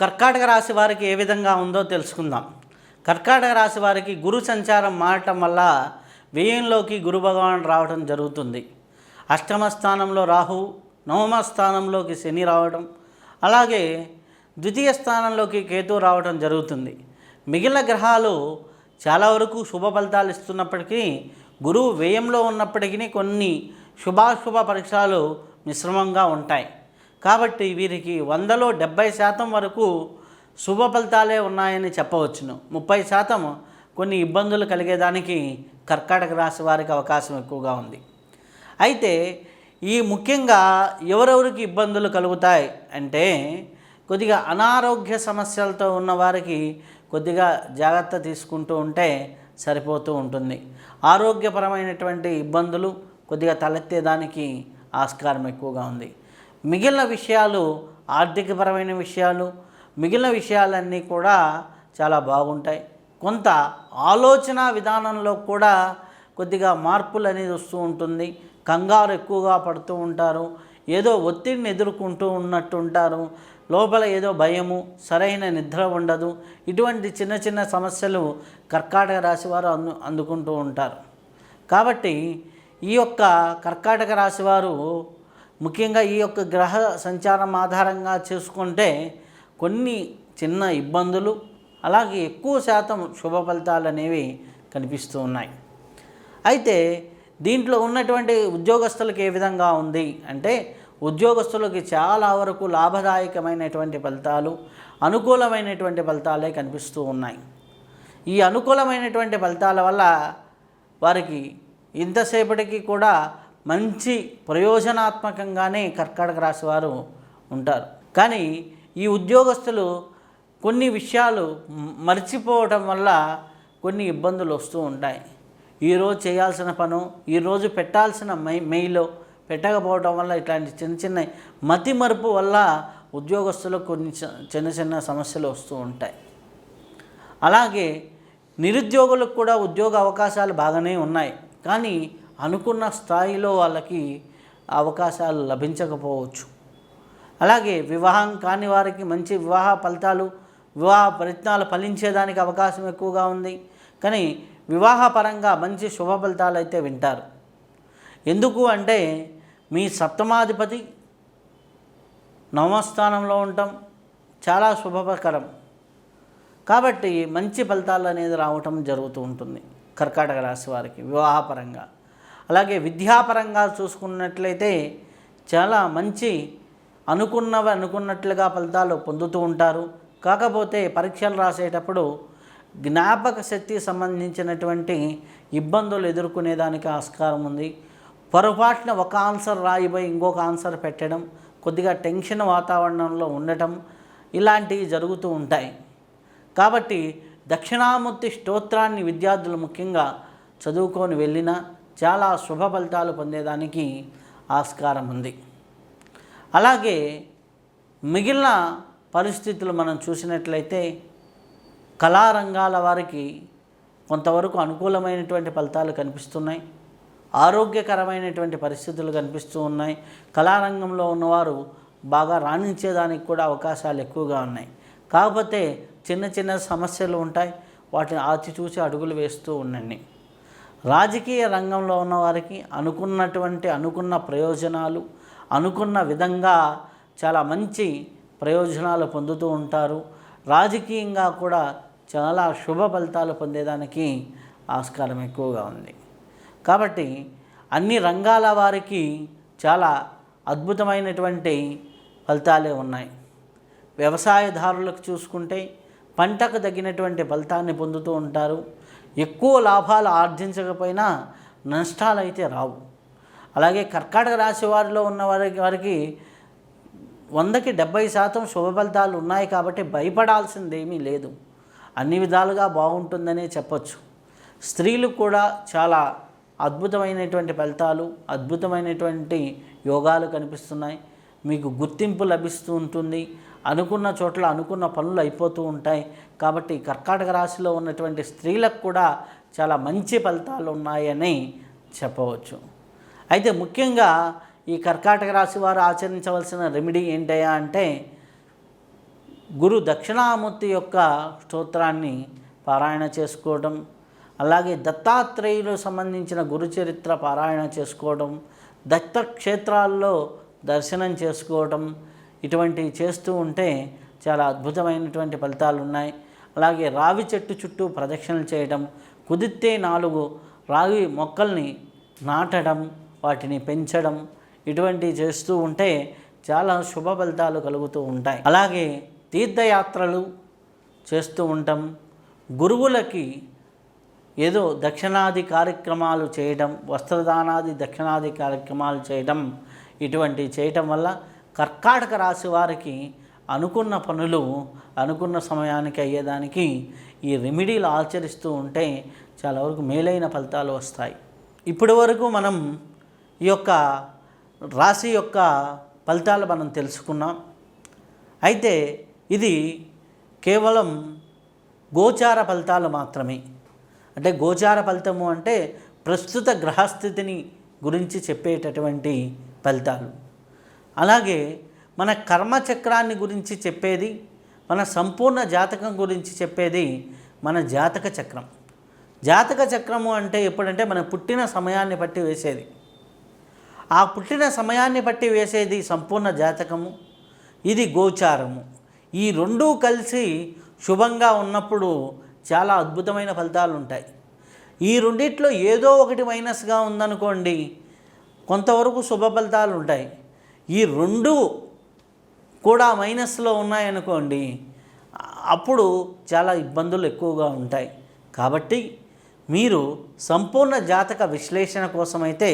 కర్కాటక రాశి వారికి ఏ విధంగా ఉందో తెలుసుకుందాం. కర్కాటక రాశి వారికి గురు సంచారం మారటం వల్ల వ్యయంలోకి గురు భగవాన్ రావడం జరుగుతుంది. అష్టమ స్థానంలో రాహు నవమ స్థానంలోకి శని రావడం అలాగే ద్వితీయ స్థానంలోకి కేతు రావడం జరుగుతుంది. మిగిలిన గ్రహాలు చాలా వరకు శుభ ఫలితాలు ఇస్తున్నప్పటికీ గురువు వ్యయంలో ఉన్నప్పటికీ కొన్ని శుభాశుభ పరీక్షలు మిశ్రమంగా ఉంటాయి. కాబట్టి వీరికి వందలో డెబ్బై శాతం వరకు శుభ ఫలితాలే ఉన్నాయని చెప్పవచ్చును. ముప్పై శాతం కొన్ని ఇబ్బందులు కలిగేదానికి కర్కాటక రాశి వారికి అవకాశం ఎక్కువగా ఉంది. అయితే ఈ ముఖ్యంగా ఎవరెవరికి ఇబ్బందులు కలుగుతాయి అంటే కొద్దిగా అనారోగ్య సమస్యలతో ఉన్న వారికి కొద్దిగా జాగ్రత్త తీసుకుంటూ ఉంటే సరిపోతూ ఉంటుంది. ఆరోగ్యపరమైనటువంటి ఇబ్బందులు కొద్దిగా తలెత్తేదానికి ఆస్కారం ఎక్కువగా ఉంది. మిగిలిన విషయాలు ఆర్థికపరమైన విషయాలు మిగిలిన విషయాలన్నీ కూడా చాలా బాగుంటాయి. కొంత ఆలోచన విధానంలో కూడా కొద్దిగా మార్పులు అనేది వస్తూ ఉంటుంది. కంగారు ఎక్కువగా పడుతూ ఉంటారు. ఏదో ఒత్తిడిని ఎదుర్కొంటూ ఉన్నట్టు ఉంటారు లోపల ఏదో భయము సరైన నిద్ర ఉండదు. ఇటువంటి చిన్న చిన్న సమస్యలు కర్కాటక రాశి వారు అందు అందుకుంటూ ఉంటారు. కాబట్టి ఈ యొక్క కర్కాటక రాశి వారు ముఖ్యంగా ఈ యొక్క గ్రహ సంచారం ఆధారంగా చేసుకుంటే కొన్ని చిన్న ఇబ్బందులు అలాగే ఎక్కువ శాతం శుభ ఫలితాలు అనేవి కనిపిస్తూ ఉన్నాయి. అయితే దీంట్లో ఉన్నటువంటి ఉద్యోగస్తులకు ఏ విధంగా ఉంది అంటే ఉద్యోగస్తులకి చాలా వరకు లాభదాయకమైనటువంటి ఫలితాలు అనుకూలమైనటువంటి ఫలితాలే కనిపిస్తూ ఉన్నాయి. ఈ అనుకూలమైనటువంటి ఫలితాల వల్ల వారికి ఇంతసేపటికి కూడా మంచి ప్రయోజనాత్మకంగానే కర్కాటక రాశి వారు ఉంటారు. కానీ ఈ ఉద్యోగస్తులు కొన్ని విషయాలు మర్చిపోవటం వల్ల కొన్ని ఇబ్బందులు వస్తూ ఉంటాయి. ఈరోజు చేయాల్సిన పను ఈరోజు పెట్టాల్సిన మై మెయిలో పెట్టకపోవడం వల్ల ఇట్లాంటి చిన్న చిన్న మతి మరుపు వల్ల ఉద్యోగస్తులకు కొన్ని చ- చిన్న చిన్న సమస్యలు వస్తూ ఉంటాయి. అలాగే నిరుద్యోగులకు కూడా ఉద్యోగ అవకాశాలు బాగానే ఉన్నాయి. కానీ అనుకున్న స్థాయిలో వాళ్ళకి అవకాశాలు లభించకపోవచ్చు. అలాగే వివాహం కాని వారికి మంచి వివాహ ఫలితాలు వివాహ ప్రయత్నాలు ఫలించేదానికి అవకాశం ఎక్కువగా ఉంది. కానీ వివాహపరంగా మంచి శుభ ఫలితాలు అయితే వింటారు. ఎందుకు అంటే మీ సప్తమాధిపతి నవమస్థానంలో ఉండటం చాలా శుభకరం. కాబట్టి మంచి ఫలితాలు అనేది రావటం జరుగుతూ ఉంటుంది. కర్కాటక రాశి వారికి వివాహపరంగా అలాగే విద్యాపరంగా చూసుకున్నట్లయితే చాలా మంచి అనుకున్నవి అనుకున్నట్లుగా ఫలితాలు పొందుతూ ఉంటారు. కాకపోతే పరీక్షలు రాసేటప్పుడు జ్ఞాపక శక్తి సంబంధించినటువంటి ఇబ్బందులు ఎదుర్కొనేదానికి ఆస్కారం ఉంది. పొరపాటున ఒక ఆన్సర్ రాయిపోయి ఇంకొక ఆన్సర్ పెట్టడం కొద్దిగా టెన్షన్ వాతావరణంలో ఉండటం ఇలాంటివి జరుగుతూ ఉంటాయి. కాబట్టి దక్షిణామూర్తి స్తోత్రాన్ని విద్యార్థులు ముఖ్యంగా చదువుకొని వెళ్ళినా చాలా శుభ ఫలితాలు పొందేదానికి ఆస్కారం ఉంది. అలాగే మిగిలిన పరిస్థితులు మనం చూసినట్లయితే కళారంగాల వారికి కొంతవరకు అనుకూలమైనటువంటి ఫలితాలు కనిపిస్తున్నాయి. ఆరోగ్యకరమైనటువంటి పరిస్థితులు కనిపిస్తూ ఉన్నాయి. కళారంగంలో ఉన్నవారు బాగా రాణించేదానికి కూడా అవకాశాలు ఎక్కువగా ఉన్నాయి. కాకపోతే చిన్న చిన్న సమస్యలు ఉంటాయి. వాటిని ఆచి చూసి అడుగులు వేస్తూ ఉండండి. రాజకీయ రంగంలో ఉన్న వారికి అనుకున్నటువంటి అనుకున్న ప్రయోజనాలు అనుకున్న విధంగా చాలా మంచి ప్రయోజనాలు పొందుతూ ఉంటారు. రాజకీయంగా కూడా చాలా శుభ ఫలితాలు పొందేదానికి ఆస్కారం ఎక్కువగా ఉంది. కాబట్టి అన్ని రంగాల వారికి చాలా అద్భుతమైనటువంటి ఫలితాలే ఉన్నాయి. వ్యవసాయదారులకు చూసుకుంటే పంటకు తగినటువంటి ఫలితాన్ని పొందుతూ ఉంటారు. ఎక్కువ లాభాలు ఆర్జించకపోయినా నష్టాలు అయితే రావు. అలాగే కర్కాటక రాశి వారిలో ఉన్న వారికి వారికి వందకి డెబ్బై శాతం శుభ ఫలితాలు ఉన్నాయి కాబట్టి భయపడాల్సిందేమీ లేదు. అన్ని విధాలుగా బాగుంటుందనే చెప్పచ్చు. స్త్రీలు కూడా చాలా అద్భుతమైనటువంటి ఫలితాలు అద్భుతమైనటువంటి యోగాలు కనిపిస్తున్నాయి. మీకు గుర్తింపు లభిస్తూ ఉంటుంది. అనుకున్న చోట్ల అనుకున్న పనులు అయిపోతూ ఉంటాయి. కాబట్టి కర్కాటక రాశిలో ఉన్నటువంటి స్త్రీలకు కూడా చాలా మంచి ఫలితాలు ఉన్నాయని చెప్పవచ్చు. అయితే ముఖ్యంగా ఈ కర్కాటక రాశి వారు ఆచరించవలసిన రెమెడీ ఏంటయ్యా అంటే గురు దక్షిణామూర్తి యొక్క స్తోత్రాన్ని పారాయణ చేసుకోవడం అలాగే దత్తాత్రేయులు సంబంధించిన గురు చరిత్ర పారాయణ చేసుకోవడం దత్తక్షేత్రాల్లో దర్శనం చేసుకోవడం ఇటువంటివి చేస్తూ ఉంటే చాలా అద్భుతమైనటువంటి ఫలితాలు ఉన్నాయి. అలాగే రావి చెట్టు చుట్టూ ప్రదక్షిణలు చేయడం కుదిరితే నాలుగు రావి మొక్కల్ని నాటడం వాటిని పెంచడం ఇటువంటివి చేస్తూ ఉంటే చాలా శుభ ఫలితాలు కలుగుతూ ఉంటాయి. అలాగే తీర్థయాత్రలు చేస్తూ ఉంటాం. గురువులకి ఏదో దక్షిణాది కార్యక్రమాలు చేయడం వస్త్రదానాది దక్షిణాది కార్యక్రమాలు చేయడం ఇటువంటి చేయటం వల్ల కర్కాటక రాశి వారికి అనుకున్న పనులు అనుకున్న సమయానికి అయ్యేదానికి ఈ రెమెడీలు ఆచరిస్తూ ఉంటే చాలా వరకు మేలైన ఫలితాలు వస్తాయి. ఇప్పటి వరకు మనం ఈ యొక్క రాశి యొక్క ఫలితాలు మనం తెలుసుకున్నాం. అయితే ఇది కేవలం గోచార ఫలితాలు మాత్రమే. అంటే గోచార ఫలితము అంటే ప్రస్తుత గ్రహస్థితిని గురించి చెప్పేటటువంటి ఫలితాలు. అలాగే మన కర్మచక్రాన్ని గురించి చెప్పేది మన సంపూర్ణ జాతకం గురించి చెప్పేది మన జాతక చక్రం. జాతక చక్రము అంటే ఎప్పుడంటే మన పుట్టిన సమయాన్ని బట్టి వేసేది. ఆ పుట్టిన సమయాన్ని బట్టి వేసేది సంపూర్ణ జాతకము ఇది గోచారము. ఈ రెండూ కలిసి శుభంగా ఉన్నప్పుడు చాలా అద్భుతమైన ఫలితాలు ఉంటాయి. ఈ రెండిట్లో ఏదో ఒకటి మైనస్గా ఉందనుకోండి కొంతవరకు శుభ ఫలితాలు ఉంటాయి. ఈ రెండు కూడా మైనస్లో ఉన్నాయనుకోండి అప్పుడు చాలా ఇబ్బందులు ఎక్కువగా ఉంటాయి. కాబట్టి మీరు సంపూర్ణ జాతక విశ్లేషణ కోసమైతే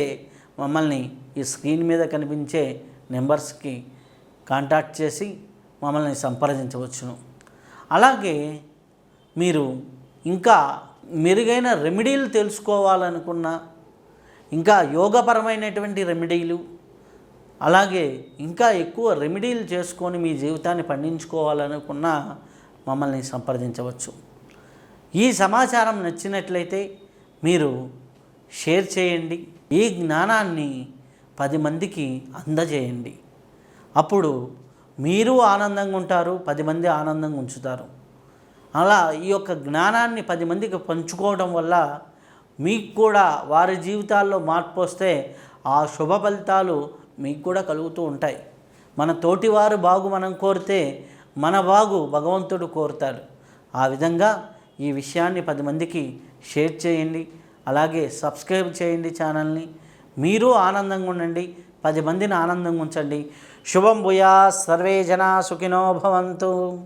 మమ్మల్ని ఈ స్క్రీన్ మీద కనిపించే నెంబర్స్కి కాంటాక్ట్ చేసి మమ్మల్ని సంప్రదించవచ్చును. అలాగే మీరు ఇంకా మెరుగైన రెమెడీలు తెలుసుకోవాలనుకున్నా ఇంకా యోగపరమైనటువంటి రెమెడీలు అలాగే ఇంకా ఎక్కువ రెమెడీలు చేసుకొని మీ జీవితాన్ని పండించుకోవాలనుకున్న మమ్మల్ని సంప్రదించవచ్చు. ఈ సమాచారం నచ్చినట్లయితే మీరు షేర్ చేయండి. ఈ జ్ఞానాన్ని పది మందికి అందజేయండి. అప్పుడు మీరు ఆనందంగా ఉంటారు పది మంది ఆనందంగా ఉంచుతారు. అలా ఈ యొక్క జ్ఞానాన్ని పది మందికి పంచుకోవడం వల్ల మీకు కూడా వారి జీవితాల్లో మార్పు వస్తే ఆ శుభ ఫలితాలు మీకు కూడా కలుగుతూ ఉంటాయి. మన తోటివారు బాగు మనం కోరితే మన బాగు భగవంతుడు కోరుతాడు. ఆ విధంగా ఈ విషయాన్ని పది మందికి షేర్ చేయండి. అలాగే సబ్స్క్రైబ్ చేయండి ఛానల్ని. మీరు ఆనందంగా ఉండండి. పది మందిని ఆనందంగా ఉంచండి. శుభం భూయా సర్వే జనా సుఖినో భవంతు.